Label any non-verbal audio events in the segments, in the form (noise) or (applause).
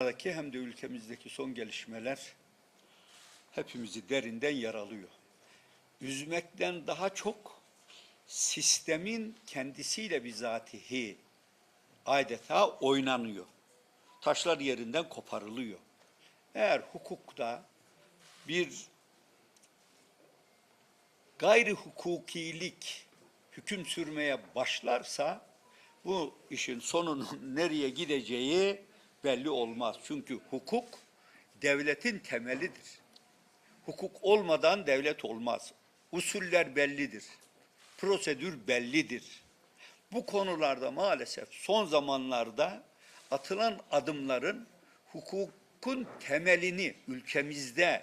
Dünyadaki hem de ülkemizdeki son gelişmeler hepimizi derinden yaralıyor. Üzmekten daha çok sistemin kendisiyle bizatihi adeta oynanıyor. Taşlar yerinden koparılıyor. Eğer hukukta bir gayri hukukilik hüküm sürmeye başlarsa bu işin sonunun (laughs) nereye gideceği belli olmaz. Çünkü hukuk devletin temelidir. Hukuk olmadan devlet olmaz. Usuller bellidir. Prosedür bellidir. Bu konularda maalesef son zamanlarda atılan adımların hukukun temelini ülkemizde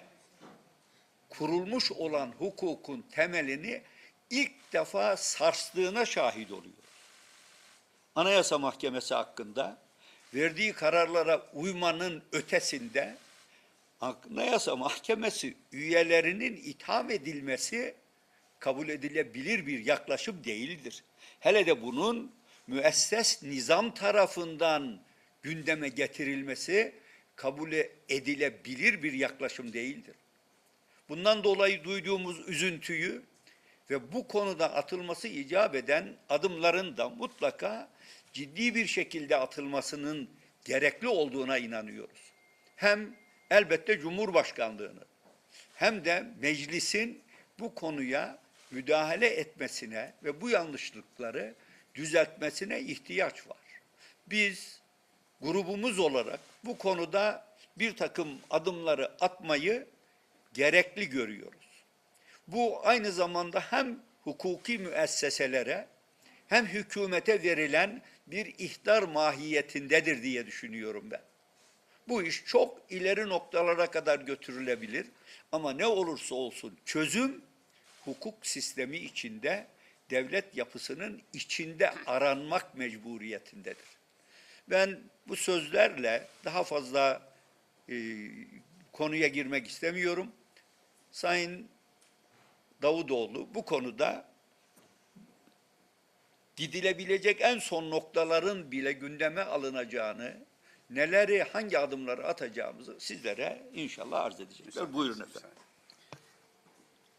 kurulmuş olan hukukun temelini ilk defa sarstığına şahit oluyor. Anayasa Mahkemesi hakkında verdiği kararlara uymanın ötesinde Anayasa Mahkemesi üyelerinin itham edilmesi kabul edilebilir bir yaklaşım değildir. Hele de bunun müesses nizam tarafından gündeme getirilmesi kabul edilebilir bir yaklaşım değildir. Bundan dolayı duyduğumuz üzüntüyü ve bu konuda atılması icap eden adımların da mutlaka ciddi bir şekilde atılmasının gerekli olduğuna inanıyoruz. Hem elbette Cumhurbaşkanlığını hem de meclisin bu konuya müdahale etmesine ve bu yanlışlıkları düzeltmesine ihtiyaç var. Biz grubumuz olarak bu konuda bir takım adımları atmayı gerekli görüyoruz. Bu aynı zamanda hem hukuki müesseselere hem hükümete verilen bir ihtar mahiyetindedir diye düşünüyorum ben. Bu iş çok ileri noktalara kadar götürülebilir ama ne olursa olsun çözüm hukuk sistemi içinde, devlet yapısının içinde aranmak mecburiyetindedir. Ben bu sözlerle daha fazla e, konuya girmek istemiyorum. Sayın Davutoğlu bu konuda gidilebilecek en son noktaların bile gündeme alınacağını, neleri, hangi adımları atacağımızı sizlere inşallah arz edecekler. Buyurun efendim.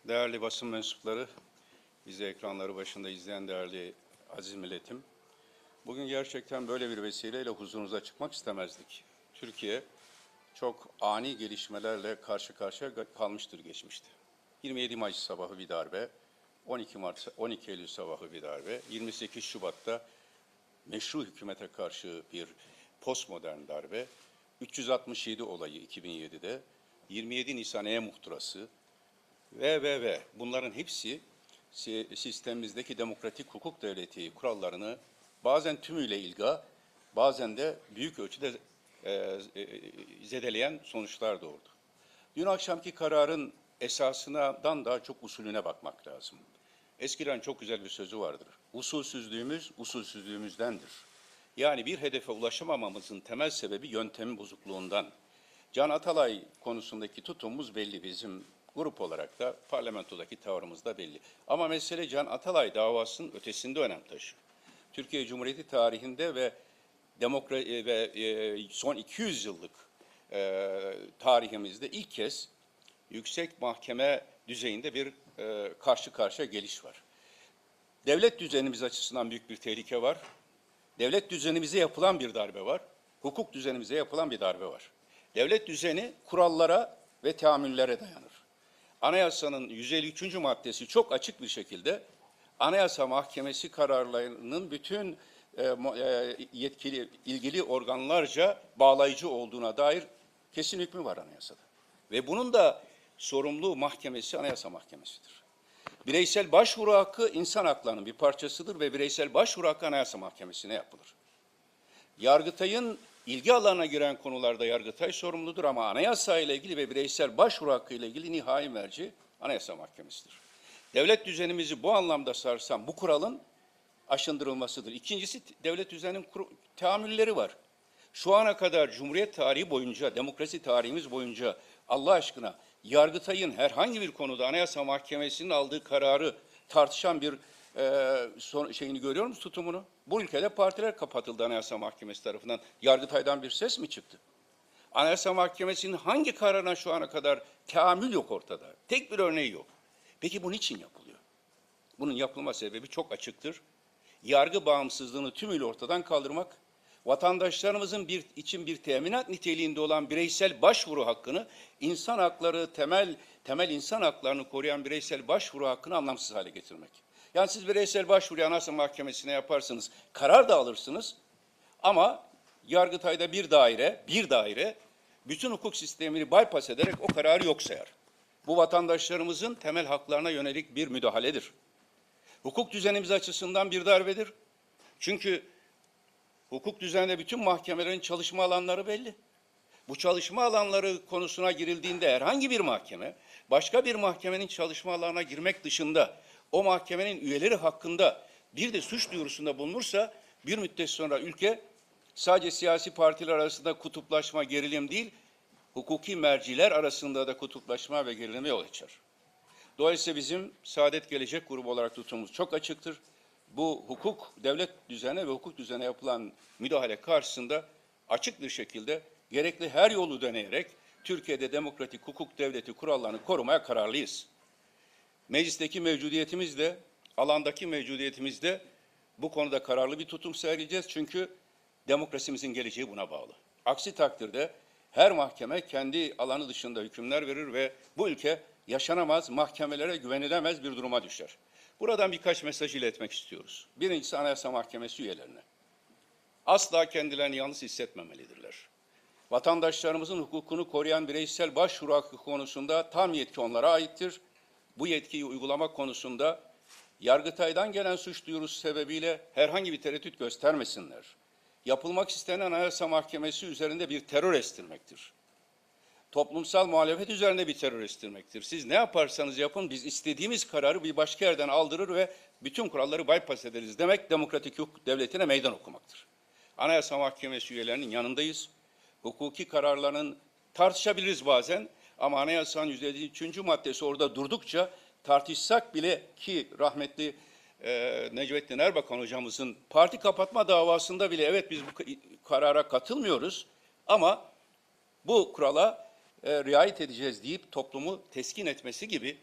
Değerli basın mensupları, bizi ekranları başında izleyen değerli aziz milletim, bugün gerçekten böyle bir vesileyle huzurunuza çıkmak istemezdik. Türkiye çok ani gelişmelerle karşı karşıya kalmıştır geçmişte. 27 Mayıs sabahı bir darbe, 12 Mart 12 Eylül sabahı bir darbe, 28 Şubat'ta meşru hükümete karşı bir postmodern darbe, 367 olayı 2007'de, 27 Nisan E-Muhtırası, ve ve ve bunların hepsi si- sistemimizdeki demokratik hukuk devleti kurallarını bazen tümüyle ilga, bazen de büyük ölçüde e, e, zedeleyen sonuçlar doğurdu. Dün akşamki kararın esasından daha çok usulüne bakmak lazım. Eskiden çok güzel bir sözü vardır. Usulsüzlüğümüz usulsüzlüğümüzdendir. Yani bir hedefe ulaşamamamızın temel sebebi yöntemin bozukluğundan. Can Atalay konusundaki tutumumuz belli bizim grup olarak da parlamentodaki tavrımız da belli. Ama mesele Can Atalay davasının ötesinde önem taşıyor. Türkiye Cumhuriyeti tarihinde ve demokra e, ve e, son 200 yıllık e, tarihimizde ilk kez yüksek mahkeme düzeyinde bir e, karşı karşıya geliş var. Devlet düzenimiz açısından büyük bir tehlike var. Devlet düzenimize yapılan bir darbe var. Hukuk düzenimize yapılan bir darbe var. Devlet düzeni kurallara ve teamüllere dayanır. Anayasanın 153. maddesi çok açık bir şekilde Anayasa Mahkemesi kararlarının bütün e, e, yetkili ilgili organlarca bağlayıcı olduğuna dair kesin hükmü var anayasada. Ve bunun da sorumlu mahkemesi Anayasa Mahkemesi'dir. Bireysel başvuru hakkı insan haklarının bir parçasıdır ve bireysel başvuru hakkı Anayasa Mahkemesi'ne yapılır. Yargıtay'ın ilgi alanına giren konularda Yargıtay sorumludur ama anayasa ile ilgili ve bireysel başvuru hakkı ile ilgili nihai merci Anayasa Mahkemesi'dir. Devlet düzenimizi bu anlamda sarsan bu kuralın aşındırılmasıdır. İkincisi devlet düzeninin teamülleri var. Şu ana kadar Cumhuriyet tarihi boyunca, demokrasi tarihimiz boyunca Allah aşkına Yargıtay'ın herhangi bir konuda Anayasa Mahkemesi'nin aldığı kararı tartışan bir e, son, şeyini görüyor musunuz tutumunu? Bu ülkede partiler kapatıldı Anayasa Mahkemesi tarafından. Yargıtay'dan bir ses mi çıktı? Anayasa Mahkemesi'nin hangi kararına şu ana kadar teamül yok ortada. Tek bir örneği yok. Peki bu niçin yapılıyor? Bunun yapılma sebebi çok açıktır. Yargı bağımsızlığını tümüyle ortadan kaldırmak, vatandaşlarımızın bir için bir teminat niteliğinde olan bireysel başvuru hakkını, insan hakları, temel temel insan haklarını koruyan bireysel başvuru hakkını anlamsız hale getirmek. Yani siz bireysel başvuru Anayasa Mahkemesi'ne yaparsınız, karar da alırsınız ama Yargıtay'da bir daire, bir daire bütün hukuk sistemini bypass ederek o kararı yok sayar. Bu vatandaşlarımızın temel haklarına yönelik bir müdahaledir. Hukuk düzenimiz açısından bir darbedir. Çünkü hukuk düzeninde bütün mahkemelerin çalışma alanları belli. Bu çalışma alanları konusuna girildiğinde herhangi bir mahkeme başka bir mahkemenin çalışma alanına girmek dışında o mahkemenin üyeleri hakkında bir de suç duyurusunda bulunursa bir müddet sonra ülke sadece siyasi partiler arasında kutuplaşma, gerilim değil, hukuki merciler arasında da kutuplaşma ve gerilime yol açar. Dolayısıyla bizim Saadet Gelecek Grubu olarak tutumumuz çok açıktır. Bu hukuk, devlet düzene ve hukuk düzene yapılan müdahale karşısında açık bir şekilde gerekli her yolu deneyerek Türkiye'de demokratik hukuk devleti kurallarını korumaya kararlıyız. Meclisteki mevcudiyetimiz de, alandaki mevcudiyetimiz de bu konuda kararlı bir tutum sergileyeceğiz. Çünkü demokrasimizin geleceği buna bağlı. Aksi takdirde her mahkeme kendi alanı dışında hükümler verir ve bu ülke yaşanamaz, mahkemelere güvenilemez bir duruma düşer. Buradan birkaç mesaj iletmek istiyoruz. Birincisi Anayasa Mahkemesi üyelerine. Asla kendilerini yalnız hissetmemelidirler. Vatandaşlarımızın hukukunu koruyan bireysel başvuru hakkı konusunda tam yetki onlara aittir. Bu yetkiyi uygulamak konusunda Yargıtay'dan gelen suç duyurusu sebebiyle herhangi bir tereddüt göstermesinler. Yapılmak istenen Anayasa Mahkemesi üzerinde bir terör estirmektir. Toplumsal muhalefet üzerinde bir terör estirmektir. Siz ne yaparsanız yapın biz istediğimiz kararı bir başka yerden aldırır ve bütün kuralları bypass ederiz demek demokratik hukuk devletine meydan okumaktır. Anayasa Mahkemesi üyelerinin yanındayız. Hukuki kararların tartışabiliriz bazen ama anayasanın 153. maddesi orada durdukça tartışsak bile ki rahmetli e, Necmettin Erbakan hocamızın parti kapatma davasında bile evet biz bu karara katılmıyoruz ama bu kurala e, riayet edeceğiz deyip toplumu teskin etmesi gibi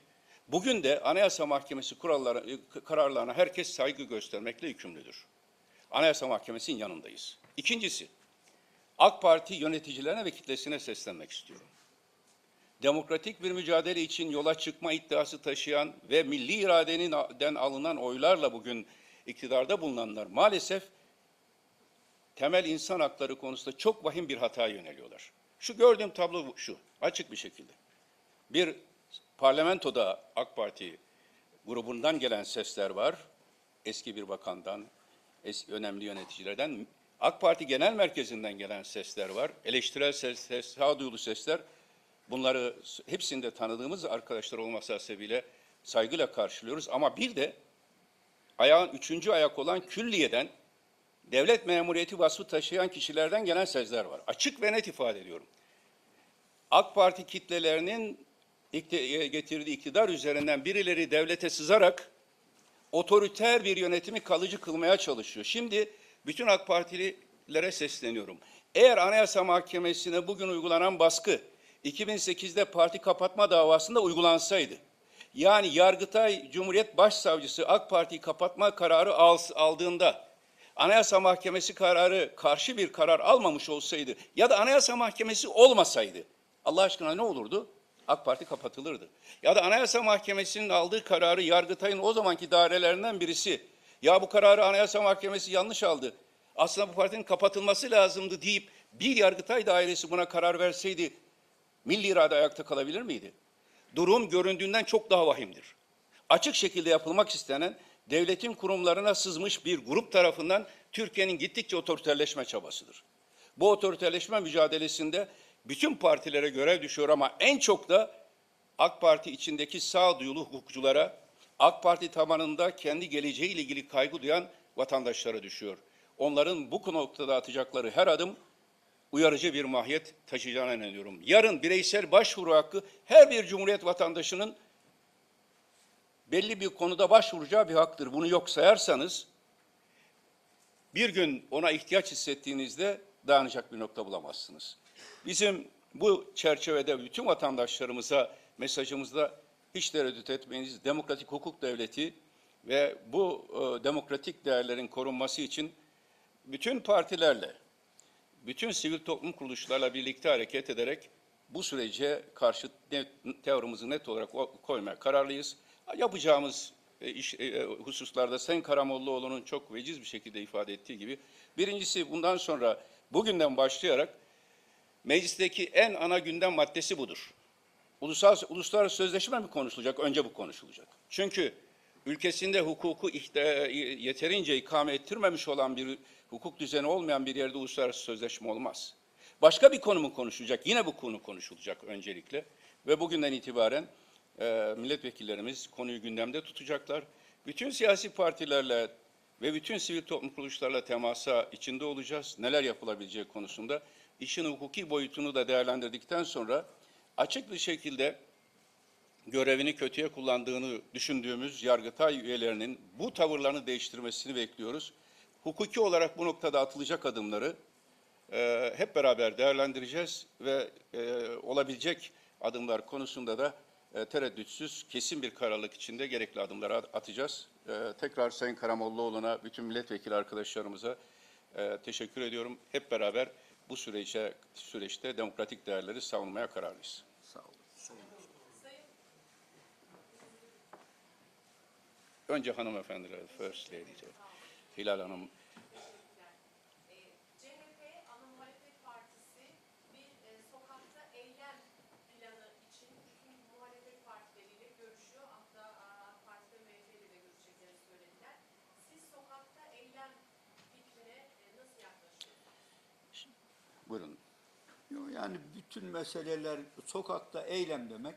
bugün de Anayasa Mahkemesi kuralları, e, kararlarına herkes saygı göstermekle yükümlüdür. Anayasa Mahkemesi'nin yanındayız. İkincisi, AK Parti yöneticilerine ve kitlesine seslenmek istiyorum. Demokratik bir mücadele için yola çıkma iddiası taşıyan ve milli iradeniden alınan oylarla bugün iktidarda bulunanlar maalesef temel insan hakları konusunda çok vahim bir hataya yöneliyorlar. Şu gördüğüm tablo şu, açık bir şekilde. Bir parlamentoda AK Parti grubundan gelen sesler var. Eski bir bakandan, eski önemli yöneticilerden. AK Parti Genel Merkezi'nden gelen sesler var. Eleştirel ses, ses sağduyulu sesler. Bunları hepsinde tanıdığımız arkadaşlar olması hasebiyle saygıyla karşılıyoruz. Ama bir de ayağın üçüncü ayak olan külliyeden devlet memuriyeti vasfı taşıyan kişilerden gelen sözler var. Açık ve net ifade ediyorum. AK Parti kitlelerinin ikti- getirdiği iktidar üzerinden birileri devlete sızarak otoriter bir yönetimi kalıcı kılmaya çalışıyor. Şimdi bütün AK Partililere sesleniyorum. Eğer Anayasa Mahkemesi'ne bugün uygulanan baskı 2008'de parti kapatma davasında uygulansaydı, yani Yargıtay Cumhuriyet Başsavcısı AK Parti'yi kapatma kararı al- aldığında Anayasa Mahkemesi kararı karşı bir karar almamış olsaydı ya da Anayasa Mahkemesi olmasaydı Allah aşkına ne olurdu? AK Parti kapatılırdı. Ya da Anayasa Mahkemesi'nin aldığı kararı Yargıtay'ın o zamanki dairelerinden birisi ya bu kararı Anayasa Mahkemesi yanlış aldı. Aslında bu partinin kapatılması lazımdı deyip bir Yargıtay dairesi buna karar verseydi milli irade ayakta kalabilir miydi? Durum göründüğünden çok daha vahimdir. Açık şekilde yapılmak istenen devletin kurumlarına sızmış bir grup tarafından Türkiye'nin gittikçe otoriterleşme çabasıdır. Bu otoriterleşme mücadelesinde bütün partilere görev düşüyor ama en çok da AK Parti içindeki sağduyulu hukukçulara, AK Parti tabanında kendi geleceğiyle ilgili kaygı duyan vatandaşlara düşüyor. Onların bu noktada atacakları her adım uyarıcı bir mahiyet taşıyacağına inanıyorum. Yarın bireysel başvuru hakkı her bir cumhuriyet vatandaşının belli bir konuda başvuracağı bir haktır. Bunu yok sayarsanız bir gün ona ihtiyaç hissettiğinizde dayanacak bir nokta bulamazsınız. Bizim bu çerçevede bütün vatandaşlarımıza mesajımızda hiç tereddüt etmeyiniz. Demokratik hukuk devleti ve bu e, demokratik değerlerin korunması için bütün partilerle, bütün sivil toplum kuruluşlarla birlikte hareket ederek bu sürece karşı net, net olarak koymaya kararlıyız. Yapacağımız e, iş, e, hususlarda Sayın Karamollaoğlu'nun çok veciz bir şekilde ifade ettiği gibi birincisi bundan sonra bugünden başlayarak meclisteki en ana gündem maddesi budur. Ulusal, uluslararası sözleşme mi konuşulacak? Önce bu konuşulacak. Çünkü ülkesinde hukuku ihte- yeterince ikame ettirmemiş olan bir hukuk düzeni olmayan bir yerde uluslararası sözleşme olmaz. Başka bir konu mu konuşulacak? Yine bu konu konuşulacak öncelikle. Ve bugünden itibaren e, milletvekillerimiz konuyu gündemde tutacaklar. Bütün siyasi partilerle ve bütün sivil toplum kuruluşlarla temasa içinde olacağız. Neler yapılabileceği konusunda işin hukuki boyutunu da değerlendirdikten sonra açık bir şekilde görevini kötüye kullandığını düşündüğümüz Yargıtay üyelerinin bu tavırlarını değiştirmesini bekliyoruz. Hukuki olarak bu noktada atılacak adımları e, hep beraber değerlendireceğiz ve e, olabilecek adımlar konusunda da e, tereddütsüz kesin bir kararlılık içinde gerekli adımları at- atacağız. E, tekrar Sayın Karamollaoğlu'na, bütün milletvekili arkadaşlarımıza e, teşekkür ediyorum. Hep beraber bu sürece süreçte demokratik değerleri savunmaya kararlıyız. Sağ olun. Önce hanımefendiler, First Lady, Hilal Hanım. E, CHP Ana Muhalefet Partisi bir e, sokakta eylem planı için bütün muhalefet partileriyle görüşüyor. Hatta a, AK Parti ve MHP ile de görüşeceklerini söylediler. Siz sokakta eylem fikrine e, nasıl yaklaşıyorsunuz? Buyurun. Yo, Yani bütün meseleler sokakta eylem demek,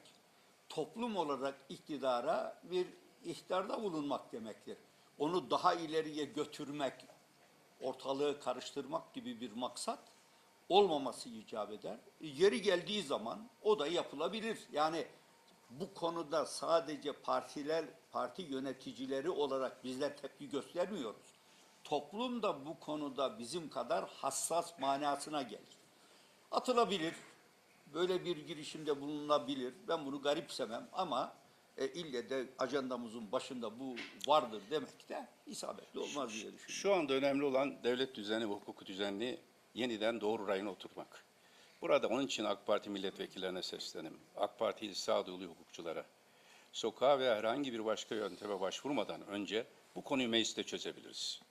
toplum olarak iktidara bir ihtarda bulunmak demektir. Onu daha ileriye götürmek, ortalığı karıştırmak gibi bir maksat olmaması icap eder. Yeri geldiği zaman o da yapılabilir. Yani bu konuda sadece partiler, parti yöneticileri olarak bizler tepki göstermiyoruz. Toplum da bu konuda bizim kadar hassas manasına gelir atılabilir. Böyle bir girişimde bulunabilir. Ben bunu garipsemem ama e, ille de ajandamızın başında bu vardır demek de isabetli olmaz diye düşünüyorum. Şu anda önemli olan devlet düzeni ve hukuk düzenini yeniden doğru rayına oturtmak. Burada onun için AK Parti milletvekillerine seslenim. AK Partili sağduyulu hukukçulara. Sokağa ve herhangi bir başka yönteme başvurmadan önce bu konuyu mecliste çözebiliriz.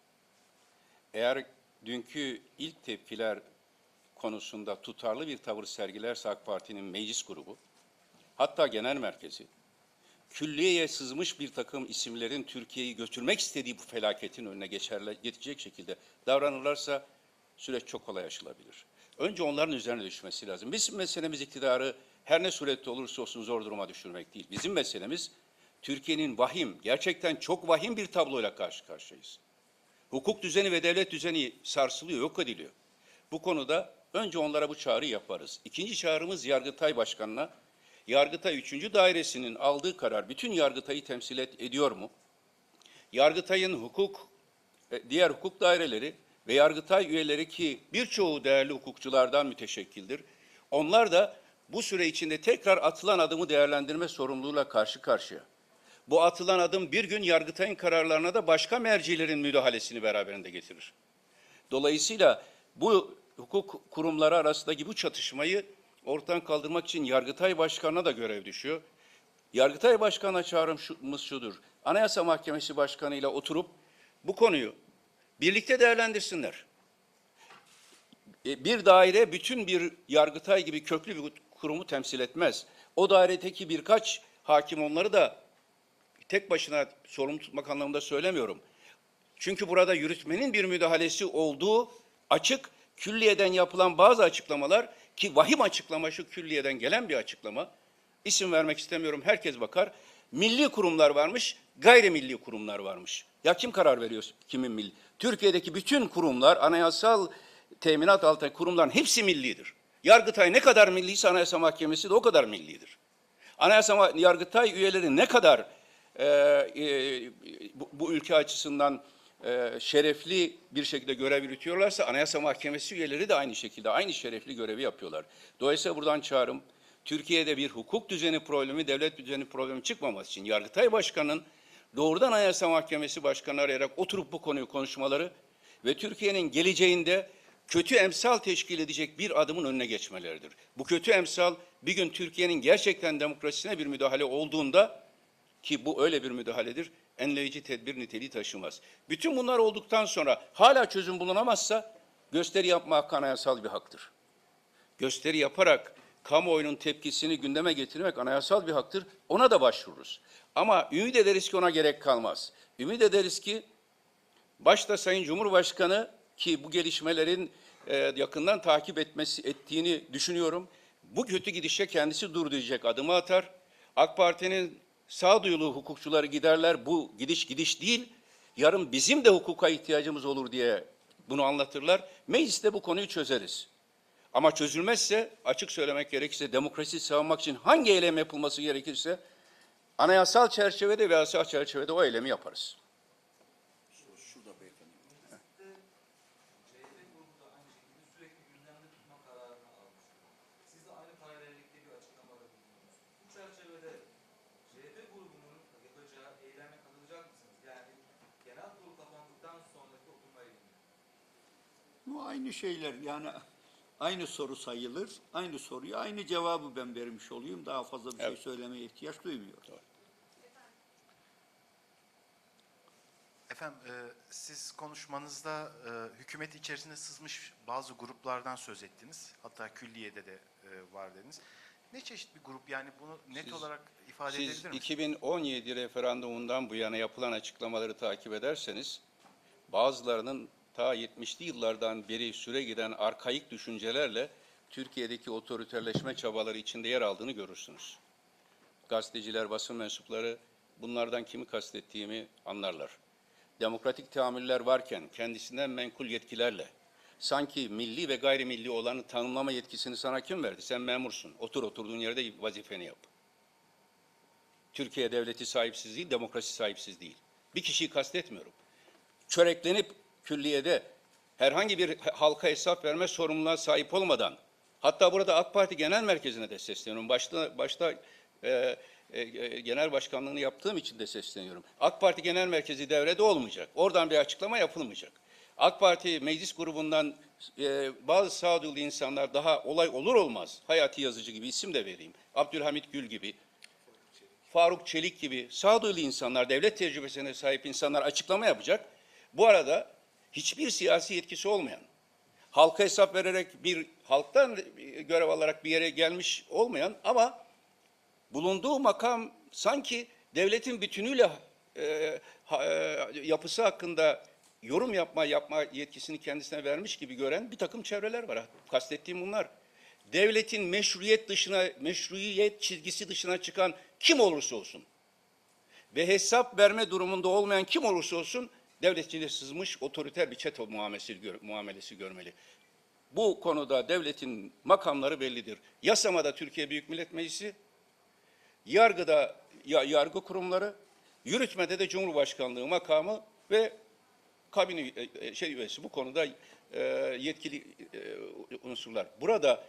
Eğer dünkü ilk tepkiler konusunda tutarlı bir tavır sergilerse AK Parti'nin meclis grubu, hatta genel merkezi, külliyeye sızmış bir takım isimlerin Türkiye'yi götürmek istediği bu felaketin önüne geçerle, geçecek şekilde davranırlarsa süreç çok kolay aşılabilir. Önce onların üzerine düşmesi lazım. Bizim meselemiz iktidarı her ne surette olursa olsun zor duruma düşürmek değil. Bizim meselemiz Türkiye'nin vahim, gerçekten çok vahim bir tabloyla karşı karşıyayız. Hukuk düzeni ve devlet düzeni sarsılıyor, yok ediliyor. Bu konuda önce onlara bu çağrı yaparız. İkinci çağrımız Yargıtay Başkanı'na. Yargıtay 3. Dairesi'nin aldığı karar bütün Yargıtay'ı temsil et- ediyor mu? Yargıtay'ın hukuk, e, diğer hukuk daireleri ve Yargıtay üyeleri ki birçoğu değerli hukukçulardan müteşekkildir. Onlar da bu süre içinde tekrar atılan adımı değerlendirme sorumluluğuyla karşı karşıya. Bu atılan adım bir gün Yargıtay'ın kararlarına da başka mercilerin müdahalesini beraberinde getirir. Dolayısıyla bu hukuk kurumları arasındaki bu çatışmayı ortadan kaldırmak için Yargıtay Başkanı'na da görev düşüyor. Yargıtay Başkanı'na çağrımız şudur. Anayasa Mahkemesi Başkanı ile oturup bu konuyu birlikte değerlendirsinler. E, Bir daire bütün bir Yargıtay gibi köklü bir kurumu temsil etmez. O dairedeki birkaç hakim onları da tek başına sorumlu tutmak anlamında söylemiyorum. Çünkü burada yürütmenin bir müdahalesi olduğu açık, külliyeden yapılan bazı açıklamalar ki vahim açıklama şu külliyeden gelen bir açıklama. İsim vermek istemiyorum, herkes bakar. Milli kurumlar varmış, gayrimilli kurumlar varmış. Ya kim karar veriyor kimin milli? Türkiye'deki bütün kurumlar, anayasal teminat altındaki kurumların hepsi millidir. Yargıtay ne kadar milliyse Anayasa Mahkemesi de o kadar millidir. Anayasa Yargıtay üyeleri ne kadar e, e, bu, bu ülke açısından e, şerefli bir şekilde görev yürütüyorlarsa Anayasa Mahkemesi üyeleri de aynı şekilde aynı şerefli görevi yapıyorlar. Dolayısıyla buradan çağrım Türkiye'de bir hukuk düzeni problemi, devlet düzeni problemi çıkmaması için Yargıtay Başkanı'nın doğrudan Anayasa Mahkemesi Başkanı arayarak oturup bu konuyu konuşmaları ve Türkiye'nin geleceğinde kötü emsal teşkil edecek bir adımın önüne geçmeleridir. Bu kötü emsal bir gün Türkiye'nin gerçekten demokrasisine bir müdahale olduğunda ki bu öyle bir müdahaledir, enleyici tedbir niteliği taşımaz. Bütün bunlar olduktan sonra hala çözüm bulunamazsa gösteri yapma hakkı anayasal bir haktır. Gösteri yaparak kamuoyunun tepkisini gündeme getirmek anayasal bir haktır. Ona da başvururuz. Ama ümit ederiz ki ona gerek kalmaz. Ümit ederiz ki başta Sayın Cumhurbaşkanı ki bu gelişmelerin e, yakından takip etmesi ettiğini düşünüyorum. Bu kötü gidişe kendisi dur diyecek adımı atar. AK Parti'nin sağduyulu hukukçuları giderler. Bu gidiş gidiş değil. Yarın bizim de hukuka ihtiyacımız olur diye bunu anlatırlar. Mecliste bu konuyu çözeriz. Ama çözülmezse açık söylemek gerekirse demokrasi sağlamak için hangi eylem yapılması gerekirse anayasal çerçevede ve yasal çerçevede o eylemi yaparız. CHP grubu da aynı şekilde sürekli gündemde tutma kararını almış. Siz de aynı paralellikte bir açıklamada bulundunuz. Bu çerçevede CHP grubunun yapacağı eyleme katılacak mısınız? Yani genel kurul kapandıktan sonraki oturma eylemi. Bu aynı şeyler yani aynı soru sayılır. Aynı soruya aynı cevabı ben vermiş olayım. Daha fazla bir Evet. şey söylemeye ihtiyaç duymuyorum. Efendim e, siz konuşmanızda e, hükümet içerisinde sızmış bazı gruplardan söz ettiniz. Hatta külliyede de e, var dediniz. Ne çeşit bir grup yani bunu net Siz- olarak ifade Siz edebilir misiniz? 2017 referandumundan bu yana yapılan açıklamaları takip ederseniz bazılarının ta 70'li yıllardan beri süre giden arkaik düşüncelerle Türkiye'deki otoriterleşme çabaları içinde yer aldığını görürsünüz. Gazeteciler, basın mensupları bunlardan kimi kastettiğimi anlarlar. Demokratik tahammüller varken kendisinden menkul yetkilerle sanki milli ve gayrimilli olanı tanımlama yetkisini sana kim verdi? Sen memursun. Otur oturduğun yerde vazifeni yap. Türkiye devleti sahipsiz değil, demokrasi sahipsiz değil. Bir kişiyi kastetmiyorum. Çöreklenip külliyede herhangi bir halka hesap verme sorumluluğuna sahip olmadan, hatta burada AK Parti Genel Merkezi'ne de sesleniyorum. Başta, başta e, e, e, genel başkanlığını yaptığım için de sesleniyorum. AK Parti Genel Merkezi devrede olmayacak. Oradan bir açıklama yapılmayacak. AK Parti meclis grubundan e, bazı sağduyulu insanlar daha olay olur olmaz. Hayati Yazıcı gibi isim de vereyim. Abdülhamit Gül gibi, Faruk Çelik gibi sağduyulu insanlar, devlet tecrübesine sahip insanlar açıklama yapacak. Bu arada hiçbir siyasi yetkisi olmayan, halka hesap vererek bir halktan görev alarak bir yere gelmiş olmayan ama bulunduğu makam sanki devletin bütünüyle e, ha- e, yapısı hakkında yorum yapma yapma yetkisini kendisine vermiş gibi gören bir takım çevreler var. Kastettiğim bunlar. Devletin meşruiyet dışına, meşruiyet çizgisi dışına çıkan kim olursa olsun ve hesap verme durumunda olmayan kim olursa olsun devletçiliğe sızmış otoriter bir çete muamelesi, gör- muamelesi görmeli. Bu konuda devletin makamları bellidir. Yasamada Türkiye Büyük Millet Meclisi, yargıda ya, yargı kurumları, yürütmede de Cumhurbaşkanlığı makamı ve kabine e, şey üyesi bu konuda e, yetkili e, unsurlar. Burada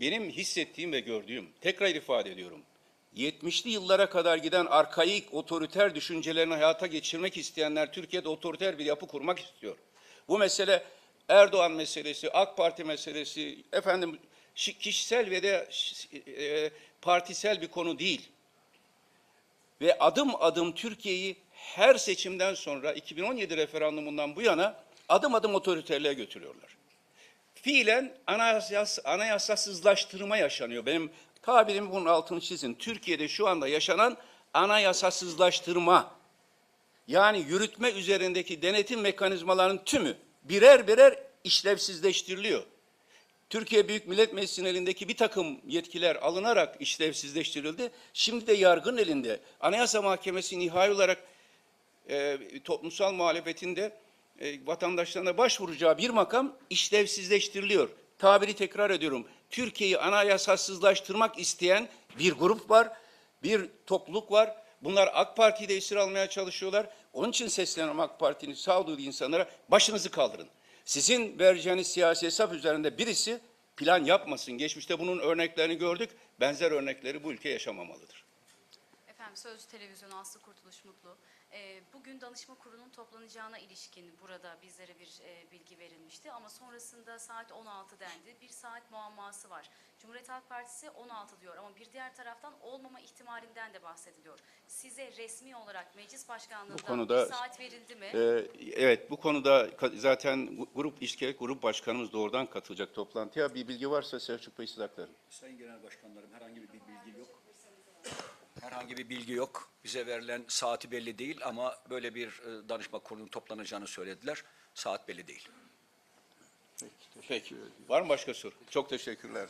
benim hissettiğim ve gördüğüm, tekrar ifade ediyorum. 70'li yıllara kadar giden arkaik otoriter düşüncelerini hayata geçirmek isteyenler Türkiye'de otoriter bir yapı kurmak istiyor. Bu mesele Erdoğan meselesi, AK Parti meselesi, efendim şi- kişisel ve de e, partisel bir konu değil ve adım adım Türkiye'yi her seçimden sonra 2017 referandumundan bu yana adım adım otoriterliğe götürüyorlar. Fiilen anayasas, anayasasızlaştırma yaşanıyor. Benim tabirim bunun altını çizin. Türkiye'de şu anda yaşanan anayasasızlaştırma yani yürütme üzerindeki denetim mekanizmalarının tümü birer birer işlevsizleştiriliyor. Türkiye Büyük Millet Meclisi'nin elindeki bir takım yetkiler alınarak işlevsizleştirildi. Şimdi de yargın elinde. Anayasa Mahkemesi nihai olarak e, toplumsal muhalefetinde e, vatandaşlarına başvuracağı bir makam işlevsizleştiriliyor. Tabiri tekrar ediyorum. Türkiye'yi anayasasızlaştırmak isteyen bir grup var, bir topluluk var. Bunlar AK Parti'yi de esir almaya çalışıyorlar. Onun için sesleniyorum AK Parti'nin sağduyu insanlara başınızı kaldırın. Sizin vereceğiniz siyasi hesap üzerinde birisi plan yapmasın. Geçmişte bunun örneklerini gördük. Benzer örnekleri bu ülke yaşamamalıdır. Efendim Sözcü Televizyonu Aslı Kurtuluş Mutlu. Ee, bugün danışma kurulunun toplanacağına ilişkin burada bizlere bir e, bilgi verilmişti ama sonrasında saat 16 dendi. Bir saat muamması var. Cumhuriyet Halk Partisi 16 diyor ama bir diğer taraftan olmama ihtimalinden de bahsediliyor. Size resmi olarak meclis başkanlığından Bu konuda, bir saat verildi mi? Ee, evet bu konuda zaten grup işkilik grup başkanımız doğrudan katılacak toplantıya. Bir bilgi varsa Selçuk Bey siz aktarın. Sayın Genel Başkanlarım herhangi bir bilgi. Herhangi bir bilgi yok. Bize verilen saati belli değil ama böyle bir e, danışma kurulunun toplanacağını söylediler. Saat belli değil. Peki. Var mı başka soru? Çok teşekkürler.